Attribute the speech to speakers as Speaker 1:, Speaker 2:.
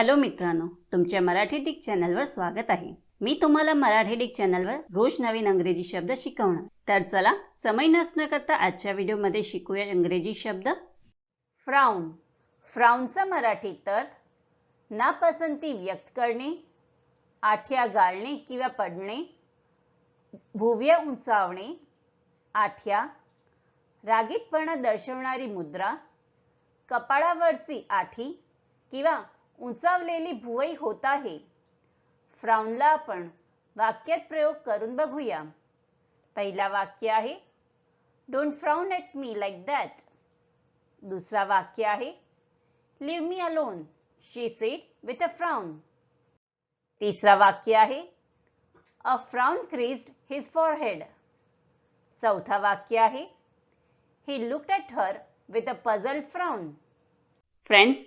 Speaker 1: Hello मित्रांनो तुमच्या Marathi Dick चॅनलवर स्वागत आहे. मी तुम्हाला मराठी डिक चॅनलवर रोज नवीन अंग्रेजी शब्द शिकवणार. तर चला समय नसणं करता आजच्या व्हिडिओमध्ये शिकूया इंग्रजी शब्द. फ्राऊन. फ्राऊनचा मराठी अर्थ नापसंती व्यक्त करणे आठ्या गाळणे किंवा पडणे भुव्या उंचावणे आठ्या रागीटपणा दर्शवणारी मुद्रा कपाळावरची आठी किंवा उंचावलेली भुवई होत आहे. फ्राऊनला आपण वाक्यात प्रयोग करून बघूया. पहिला वाक्य आहे don't frown at me like that दुसरा वाक्य आहे leave me alone she said with a frown तिसरा वाक्य आहे a frown creased his forehead चौथा वाक्य आहे he looked at her with a puzzle frown friends